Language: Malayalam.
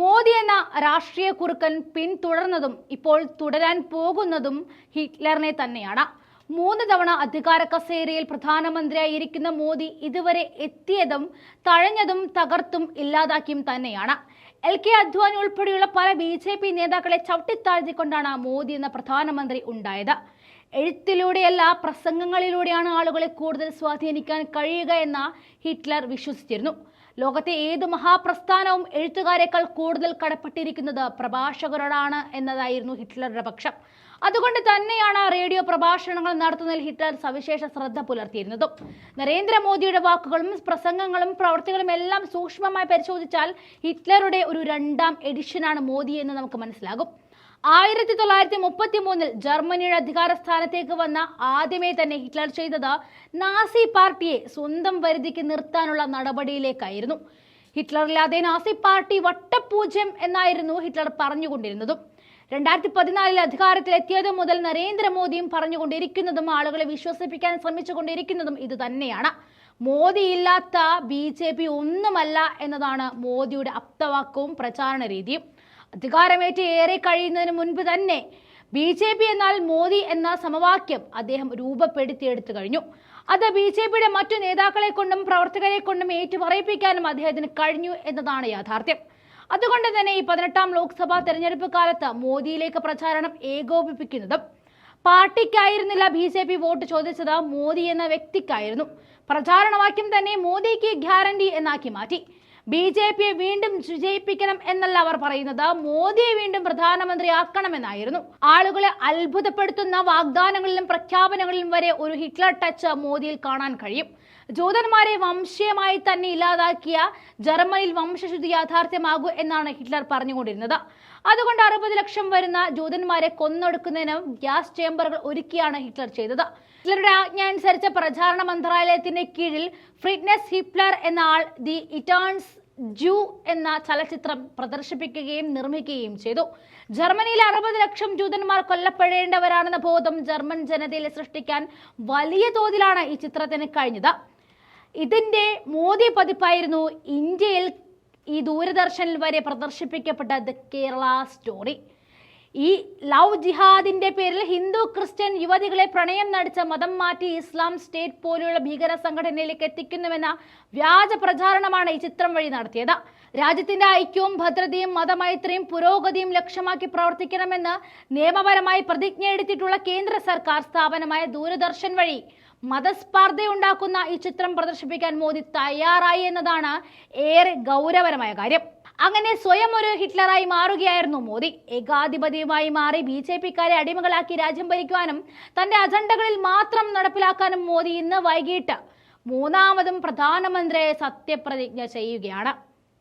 മോദി എന്ന രാഷ്ട്രീയ കുറുക്കൻ പിന്തുടർന്നതും ഇപ്പോൾ തുടരാൻ പോകുന്നതും ഹിറ്റ്ലറിനെ തന്നെയാണ്. മൂന്ന് തവണ അധികാര കസേരയിൽ പ്രധാനമന്ത്രിയായിരിക്കുന്ന മോദി ഇതുവരെ എത്തിയതും തഴഞ്ഞതും തകർത്തും ഇല്ലാതാക്കിയും തന്നെയാണ്. എൽ കെ അദ്വാനി ഉൾപ്പെടെയുള്ള പല ബി ജെ പി നേതാക്കളെ ചവിട്ടിത്താഴ്ത്തിക്കൊണ്ടാണ് മോദി എന്ന പ്രധാനമന്ത്രി ഉണ്ടായത്. എഴുത്തിലൂടെയല്ല പ്രസംഗങ്ങളിലൂടെയാണ് ആളുകളെ കൂടുതൽ സ്വാധീനിക്കാൻ കഴിയുക എന്ന ഹിറ്റ്ലർ വിശ്വസിച്ചിരുന്നു. ലോകത്തെ ഏത് മഹാപ്രസ്ഥാനവും എഴുത്തുകാരെക്കാൾ കൂടുതൽ കടപ്പെട്ടിരിക്കുന്നത് പ്രഭാഷകരോടാണ് എന്നതായിരുന്നു ഹിറ്റ്ലറുടെ പക്ഷം. അതുകൊണ്ട് തന്നെയാണ് റേഡിയോ പ്രഭാഷണങ്ങൾ നടത്തുന്നതിൽ ഹിറ്റ്ലർ സവിശേഷ ശ്രദ്ധ പുലർത്തിയിരുന്നതും. നരേന്ദ്രമോദിയുടെ വാക്കുകളും പ്രസംഗങ്ങളും പ്രവർത്തികളും എല്ലാം സൂക്ഷ്മമായി പരിശോധിച്ചാൽ ഹിറ്റ്ലറുടെ ഒരു രണ്ടാം എഡിഷനാണ് മോദി എന്ന് നമുക്ക് മനസ്സിലാകും. ആയിരത്തി തൊള്ളായിരത്തി മുപ്പത്തി മൂന്നിൽ ജർമ്മനിയുടെ അധികാര സ്ഥാനത്തേക്ക് വന്ന ആദ്യമേ തന്നെ ഹിറ്റ്ലർ ചെയ്തത് നാസി പാർട്ടിയെ സ്വന്തം വരുതിക്ക് നിർത്താനുള്ള നടപടിയിലേക്കായിരുന്നു. ഹിറ്റ്ലറില്ലാതെ നാസി പാർട്ടി വട്ടപൂജ്യം എന്നായിരുന്നു ഹിറ്റ്ലർ പറഞ്ഞുകൊണ്ടിരുന്നതും. രണ്ടായിരത്തി പതിനാലിൽ അധികാരത്തിലെത്തിയത് മുതൽ നരേന്ദ്രമോദിയും പറഞ്ഞുകൊണ്ടിരിക്കുന്നതും ആളുകളെ വിശ്വസിപ്പിക്കാൻ ശ്രമിച്ചുകൊണ്ടിരിക്കുന്നതും ഇത് തന്നെയാണ്. മോദി ഇല്ലാത്ത ബി ജെ പി ഒന്നുമല്ല എന്നതാണ് മോദിയുടെ അപ്തവാക്കവും പ്രചാരണ രീതിയും. അധികാരമേറ്റ് ഏറെ കഴിയുന്നതിന് മുൻപ് തന്നെ ബി ജെ പി എന്നാൽ മോദി എന്ന സമവാക്യം അദ്ദേഹം രൂപപ്പെടുത്തിയെടുത്തു കഴിഞ്ഞു. അത് ബി ജെ പിയുടെ മറ്റു നേതാക്കളെ കൊണ്ടും പ്രവർത്തകരെ കൊണ്ടും ഏറ്റുപറയിപ്പിക്കാനും അദ്ദേഹത്തിന് കഴിഞ്ഞു എന്നതാണ് യാഥാർത്ഥ്യം. അതുകൊണ്ട് തന്നെ ഈ പതിനെട്ടാം ലോക്സഭാ തെരഞ്ഞെടുപ്പ് കാലത്ത് മോദിയിലേക്ക് പ്രചാരണം ഏകോപിപ്പിക്കുന്നതും പാർട്ടിക്കായിരുന്നില്ല ബി ജെ പി വോട്ട് ചോദിച്ചത് മോദി എന്ന വ്യക്തിക്കായിരുന്നു. പ്രചാരണവാക്യം തന്നെ മോദിക്ക് ഗ്യാരണ്ടി എന്നാക്കി മാറ്റി. ബി ജെ പിയെ വീണ്ടും വിജയിപ്പിക്കണം എന്നല്ല അവർ പറയുന്നത്. മോദിയെ വീണ്ടും പ്രധാനമന്ത്രിയാക്കണമെന്നായിരുന്നു. ആളുകളെ അത്ഭുതപ്പെടുത്തുന്ന വാഗ്ദാനങ്ങളിലും പ്രഖ്യാപനങ്ങളിലും വരെ ഒരു ഹിറ്റ്ലർ ടച്ച് മോദിയിൽ കാണാൻ കഴിയും. ജൂതന്മാരെ വംശീയമായി തന്നെ ഇല്ലാതാക്കിയ ജർമ്മനിയിൽ വംശശുദ്ധി യാഥാർത്ഥ്യമാകൂ എന്നാണ് ഹിറ്റ്ലർ പറഞ്ഞുകൊണ്ടിരുന്നത്. അതുകൊണ്ട് അറുപത് ലക്ഷം വരുന്ന ജൂതന്മാരെ കൊന്നൊടുക്കുന്നതിന് ഗ്യാസ് ചേംബറുകൾ ഒരുക്കിയാണ് ഹിറ്റ്ലർ ചെയ്തത്. ഹിറ്റ്ലറുടെ ആജ്ഞ അനുസരിച്ച് പ്രചാരണ മന്ത്രാലയത്തിന്റെ കീഴിൽ ഫ്രിഡ്നസ് ഹിറ്റ്ലർ എന്ന ആൾ ദി ഇറ്റേൺസ് ജൂ എന്ന ചലച്ചിത്രം പ്രദർശിപ്പിക്കുകയും നിർമ്മിക്കുകയും ചെയ്തു. ജർമ്മനിയിൽ അറുപത് ലക്ഷം ജൂതന്മാർ കൊല്ലപ്പെടേണ്ടവരാണെന്ന ബോധം ജർമ്മൻ ജനതയിൽ സൃഷ്ടിക്കാൻ വലിയ തോതിലാണ് ഈ ചിത്രത്തിന് കഴിഞ്ഞത്. ഇതിന്റെ മോദി പതിപ്പായിരുന്നു ഇന്ത്യയിൽ ഈ ദൂരദർശനിൽ വരെ പ്രദർശിപ്പിക്കപ്പെട്ട ദ കേരള സ്റ്റോറി. ഈ ലവ് ജിഹാദിന്റെ പേരിൽ ഹിന്ദു ക്രിസ്ത്യൻ യുവതികളെ പ്രണയം നടിച്ച മതം മാറ്റി ഇസ്ലാം സ്റ്റേറ്റ് പോലെയുള്ള ഭീകര സംഘടനയിലേക്ക് എത്തിക്കുന്നുവെന്ന വ്യാജ പ്രചാരണമാണ് ഈ ചിത്രം വഴി നടത്തിയത്. രാജ്യത്തിന്റെ ഐക്യവും ഭദ്രതയും മതമൈത്രിയും പുരോഗതിയും ലക്ഷ്യമാക്കി പ്രവർത്തിക്കണമെന്ന് നിയമപരമായി പ്രതിജ്ഞ എടുത്തിട്ടുള്ള കേന്ദ്ര സർക്കാർ സ്ഥാപനമായ ദൂരദർശൻ വഴി മതസ്പർദ്ധയുണ്ടാക്കുന്ന ഈ ചിത്രം പ്രദർശിപ്പിക്കാൻ മോദി തയ്യാറായി എന്നതാണ് ഏറെ ഗൗരവരമായ കാര്യം. അങ്ങനെ സ്വയം ഒരു ഹിറ്റ്ലറായി മാറുകയായിരുന്നു മോദി. ഏകാധിപതിയുമായി മാറി ബി ജെ പിക്കാരെ അടിമകളാക്കി രാജ്യം ഭരിക്കുവാനും തന്റെ അജണ്ടകളിൽ മാത്രം നടപ്പിലാക്കാനും മോദി ഇന്ന് വൈകിട്ട് മൂന്നാമതും പ്രധാനമന്ത്രിയെ സത്യപ്രതിജ്ഞ ചെയ്യുകയാണ്.